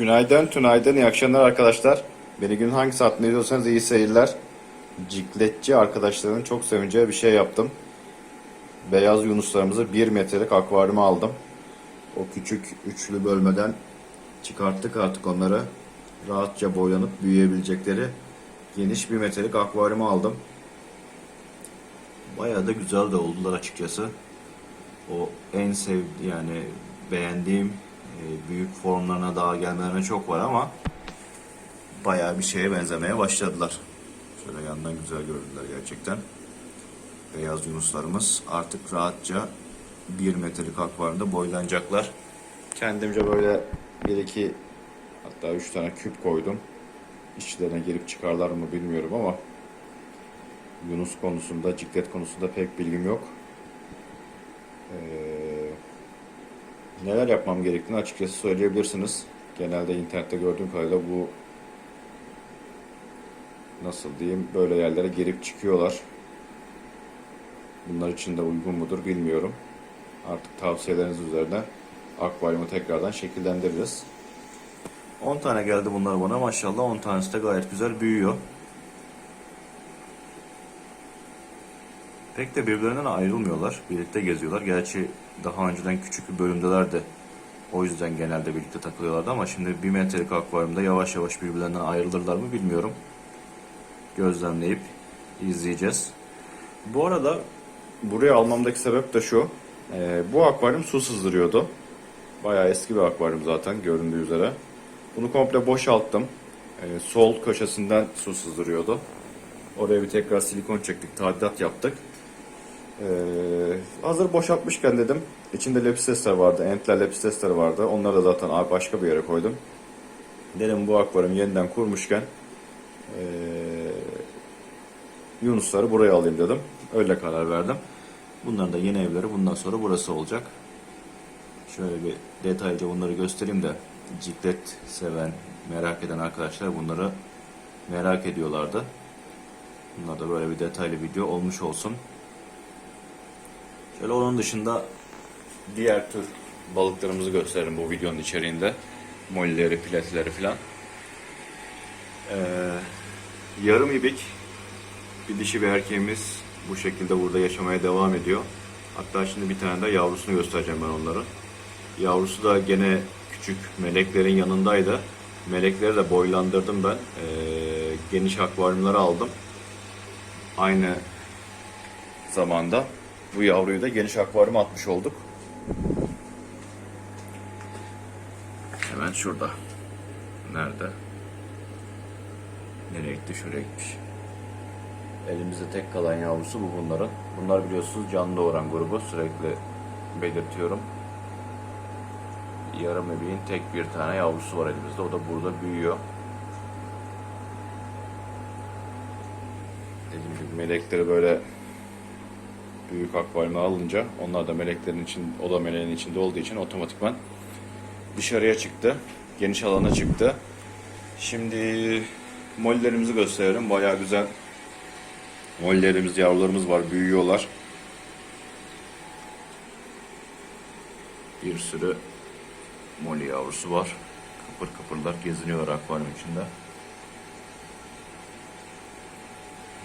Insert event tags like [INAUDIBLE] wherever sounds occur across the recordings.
Günaydın, tünaydın, iyi akşamlar arkadaşlar. Beni günün hangi saatinde izliyorsanız iyi seyirler. Cikletçi arkadaşların çok sevineceği bir şey yaptım. Beyaz yunuslarımızı 1 metrelik akvaryuma aldım. O küçük üçlü bölmeden çıkarttık artık onları. Rahatça boylanıp büyüyebilecekleri geniş bir metrelik akvaryuma aldım. Bayağı da güzel de oldular açıkçası. O en sevdiğim yani beğendiğim büyük formlarına daha gelmelerine çok var ama bayağı bir şeye benzemeye başladılar. Şöyle yandan güzel gördüler gerçekten. Beyaz yunuslarımız artık rahatça 1 metrelik akvaryumda boylanacaklar. Kendimce böyle bir iki hatta üç tane küp koydum. İçlerine girip çıkarlar mı bilmiyorum ama Yunus konusunda, ciklet konusunda pek bilgim yok. Ee, neler yapmam gerektiğini açıkçası söyleyebilirsiniz. Genelde internette gördüğüm kadarıyla bu nasıl diyeyim böyle yerlere girip çıkıyorlar. Bunlar için de uygun mudur bilmiyorum. Artık tavsiyeleriniz üzerine akvaryumu tekrardan şekillendiririz. 10 tane geldi bunlar bana maşallah 10 tanesi de gayet güzel büyüyor. Pek de birbirlerinden ayrılmıyorlar. Birlikte geziyorlar. Gerçi daha önceden küçük bir bölümdelerdi. O yüzden genelde birlikte takılıyorlardı ama şimdi bir metrelik akvaryumda yavaş yavaş birbirlerinden ayrılırlar mı bilmiyorum. Gözlemleyip izleyeceğiz. Bu arada buraya almamdaki sebep de şu. Ee, bu akvaryum su sızdırıyordu. Bayağı eski bir akvaryum zaten göründüğü üzere. Bunu komple boşalttım. Ee, sol köşesinden su sızdırıyordu. Oraya bir tekrar silikon çektik, tadilat yaptık. Ee, hazır boşaltmışken dedim. İçinde lepistesler vardı, entler lepistesleri vardı. Onları da zaten başka bir yere koydum. Dedim bu akvaryum yeniden kurmuşken ee, Yunusları buraya alayım dedim. Öyle karar verdim. Bunların da yeni evleri bundan sonra burası olacak. Şöyle bir detaylıca bunları göstereyim de ciklet seven, merak eden arkadaşlar bunları merak ediyorlardı. Bunlar da böyle bir detaylı video olmuş olsun. Şöyle onun dışında diğer tür balıklarımızı gösteririm bu videonun içeriğinde. Mollileri, piletleri falan. Ee, yarım ibik bir dişi bir erkeğimiz bu şekilde burada yaşamaya devam ediyor. Hatta şimdi bir tane de yavrusunu göstereceğim ben onları. Yavrusu da gene küçük meleklerin yanındaydı. Melekleri de boylandırdım ben. Ee, geniş akvaryumlara aldım. Aynı zamanda bu yavruyu da geniş akvaryuma atmış olduk. Hemen şurada. Nerede? Nereye gitti? Şuraya gitmiş. Elimizde tek kalan yavrusu bu bunların. Bunlar biliyorsunuz canlı doğuran grubu. Sürekli belirtiyorum. Yarım ebeğin tek bir tane yavrusu var elimizde. O da burada büyüyor. Dediğim gibi melekleri böyle büyük akvaryuma alınca onlar da meleklerin için, o da meleğin içinde olduğu için otomatikman dışarıya çıktı. Geniş alana çıktı. Şimdi mollerimizi gösterelim. Bayağı güzel mollerimiz, yavrularımız var. Büyüyorlar. Bir sürü moli yavrusu var. Kıpır kıpırlar geziniyor akvaryum içinde.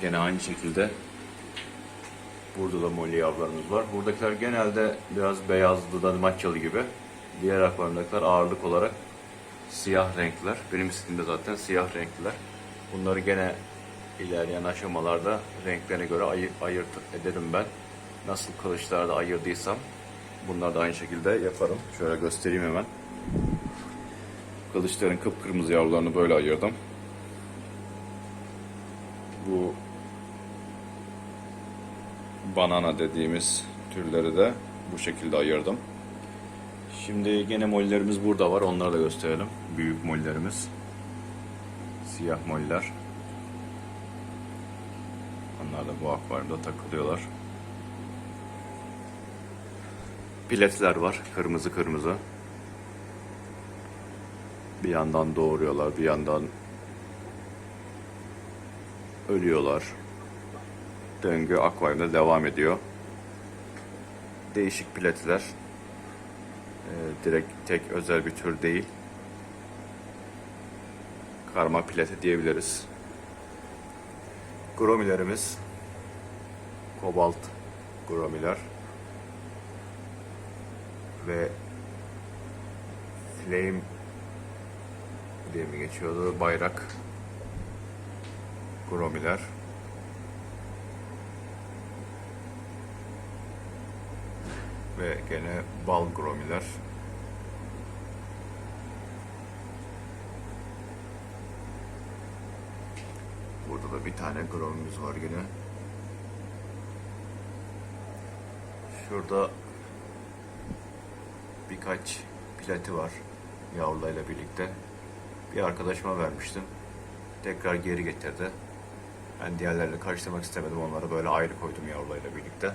Gene aynı şekilde burada da moli yavrularımız var. Buradakiler genelde biraz beyazlı da maçyalı gibi. Diğer akvaryumdakiler ağırlık olarak siyah renkler. Benim istediğimde zaten siyah renkliler. Bunları gene ilerleyen aşamalarda renklerine göre ayı, ayırt ederim ben. Nasıl kılıçlarda ayırdıysam bunlar da aynı şekilde yaparım. Şöyle göstereyim hemen. Kılıçların kıpkırmızı yavrularını böyle ayırdım. Bu banana dediğimiz türleri de bu şekilde ayırdım. Şimdi gene mollerimiz burada var. Onları da gösterelim. Büyük mollerimiz. Siyah moller. Onlar da bu akvaryumda takılıyorlar. Piletler var. Kırmızı kırmızı. Bir yandan doğuruyorlar. Bir yandan ölüyorlar. Döngü akvaryumda devam ediyor. Değişik piletler. Ee, direkt tek özel bir tür değil. karma plate diyebiliriz. Gromilerimiz kobalt gromiler ve flame diye mi geçiyordu bayrak gromiler ve gene bal gromiler Burada da bir tane gromimiz var yine. Şurada birkaç plati var yavrulayla birlikte. Bir arkadaşıma vermiştim. Tekrar geri getirdi. Ben diğerleriyle karıştırmak istemedim. Onları böyle ayrı koydum yavrulayla birlikte.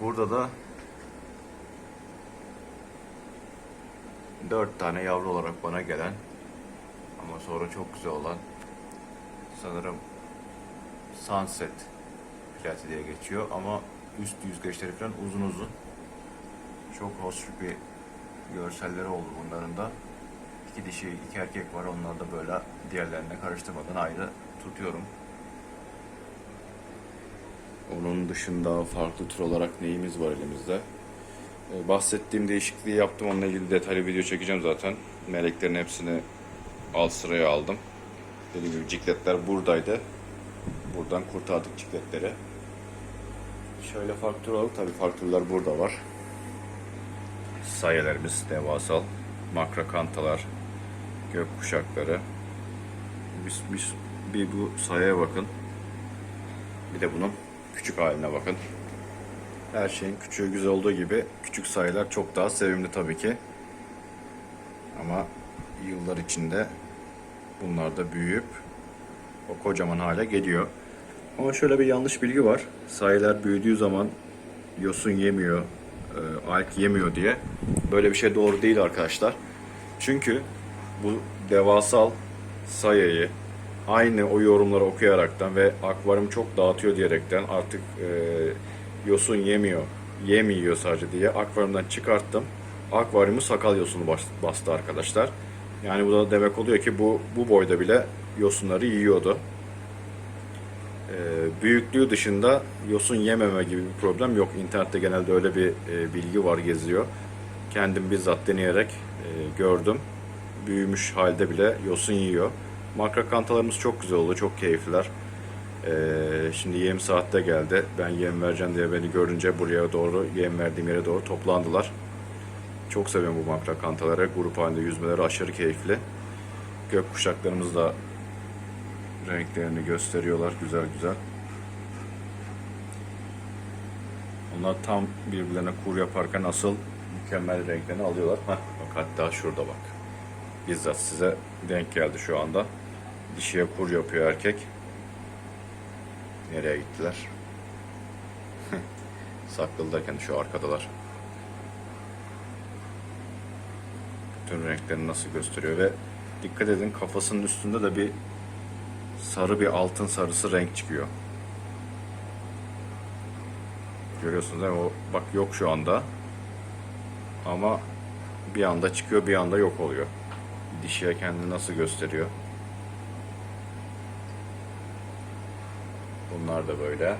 Burada da dört tane yavru olarak bana gelen ama sonra çok güzel olan sanırım Sunset plati diye geçiyor ama üst yüzgeçleri falan uzun uzun. Çok hoş bir görselleri oldu bunların da. İki dişi, iki erkek var. Onları da böyle diğerlerine karıştırmadan ayrı tutuyorum. Onun dışında farklı tür olarak neyimiz var elimizde? Ee, bahsettiğim değişikliği yaptım. Onunla ilgili detaylı video çekeceğim zaten. Meleklerin hepsini alt sıraya aldım. Dediğim gibi cikletler buradaydı. Buradan kurtardık cikletleri. Şöyle faktör olarak tabii faktörler burada var. Sayelerimiz devasal. Makrakantalar, gök kuşakları. Bir, bir, bir bu sayaya bakın. Bir de bunun küçük haline bakın. Her şeyin küçüğü güzel olduğu gibi küçük sayılar çok daha sevimli tabii ki. Ama yıllar içinde bunlar da büyüyüp o kocaman hale geliyor. Ama şöyle bir yanlış bilgi var. Sayılar büyüdüğü zaman yosun yemiyor, e, alk yemiyor diye. Böyle bir şey doğru değil arkadaşlar. Çünkü bu devasal sayıyı aynı o yorumları okuyaraktan ve akvaryum çok dağıtıyor diyerekten artık e, yosun yemiyor, yem yiyor sadece diye akvaryumdan çıkarttım. Akvaryumu sakal yosunu bas- bastı arkadaşlar. Yani bu da demek oluyor ki bu bu boyda bile yosunları yiyordu. Ee, büyüklüğü dışında yosun yememe gibi bir problem yok. İnternette genelde öyle bir e, bilgi var geziyor. Kendim bizzat deneyerek e, gördüm. Büyümüş halde bile yosun yiyor. Makrakantalarımız çok güzel oldu, çok keyifliler. Ee, şimdi yem saatte geldi. Ben yem vereceğim diye beni görünce buraya doğru, yem verdiğim yere doğru toplandılar. Çok seviyorum bu makrakantaları. Grup halinde yüzmeleri aşırı keyifli. Gök kuşaklarımız da renklerini gösteriyorlar güzel güzel. Onlar tam birbirlerine kur yaparken asıl mükemmel renklerini alıyorlar. Heh, bak hatta şurada bak. Bizzat size denk geldi şu anda. Dişiye kur yapıyor erkek. Nereye gittiler? [LAUGHS] Saklılarken şu arkadalar. Bütün renklerini nasıl gösteriyor ve dikkat edin kafasının üstünde de bir sarı bir altın sarısı renk çıkıyor. Görüyorsunuz değil mi? O bak yok şu anda. Ama bir anda çıkıyor, bir anda yok oluyor. Dişiye kendini nasıl gösteriyor? Bunlar da böyle.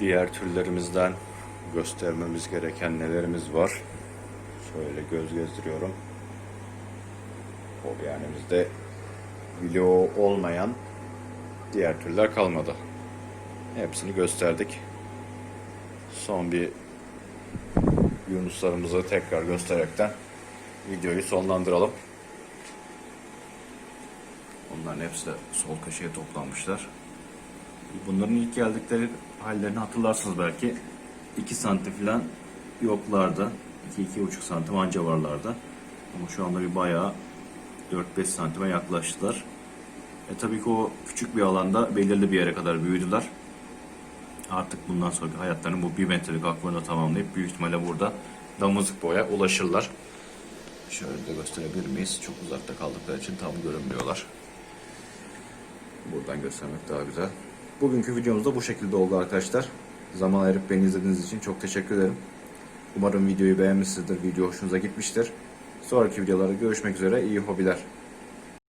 Diğer türlerimizden göstermemiz gereken nelerimiz var? Şöyle göz gezdiriyorum. Polyanimizde video olmayan diğer türler kalmadı. Hepsini gösterdik. Son bir yunuslarımızı tekrar göstererekten videoyu sonlandıralım. Onların hepsi de sol köşeye toplanmışlar. Bunların ilk geldikleri hallerini hatırlarsınız belki. 2 santim falan yoklardı. 2-2,5 santim anca varlardı. Ama şu anda bir bayağı 4-5 santime yaklaştılar. E tabii ki o küçük bir alanda belirli bir yere kadar büyüdüler. Artık bundan sonraki hayatlarını bu 1 metrelik akvaryumda tamamlayıp büyük ihtimalle burada damızlık boya ulaşırlar. Şöyle de gösterebilir miyiz? Çok uzakta kaldıkları için tam görünmüyorlar. Buradan göstermek daha güzel. Bugünkü videomuz da bu şekilde oldu arkadaşlar. Zaman ayırıp beni izlediğiniz için çok teşekkür ederim. Umarım videoyu beğenmişsinizdir, video hoşunuza gitmiştir. Sonraki videolarda görüşmek üzere. İyi hobiler.